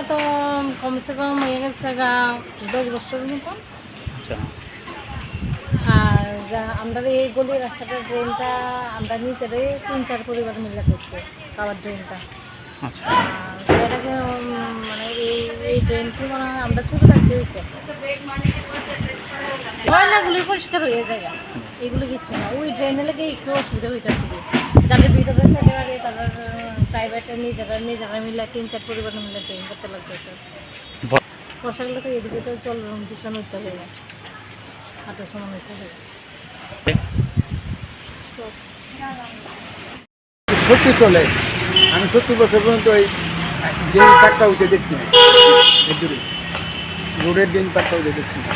এটা তো কমসে কম হয়ে গেছে গা দশ বছরের মতো আচ্ছা। আর যা আমরা এই গলি রাস্তাটা ড্রেনটা আমরা নিজেরাই তিন চার পরিবার মিলে করছি খাবার ড্রেনটা আচ্ছা। এটাকে মানে এই এই ড্রেনটি মানে আমরা ছোটো থাকতে হয়েছে। ময়লাগুলি পরিষ্কার হয়ে যায় এগুলো কিচ্ছু না। ওই ড্রেনে লেগে একটু অসুবিধা হইতেছে কি প্রাইভেটে নিজেরা নিজেরা মিলে তিন চার পরিবার মিলে ড্রেন করতে বর্ষাকালে তো এদিকে তো জল দূষণ হইতে হবে। হাঁটার সময় হইতে হবে। সত্যি চলে। আমি সত্তর বছর পর্যন্ত ওই দিন চারটা উঠে দেখছি না। রোডের দিন চারটা উঠে দেখছি না।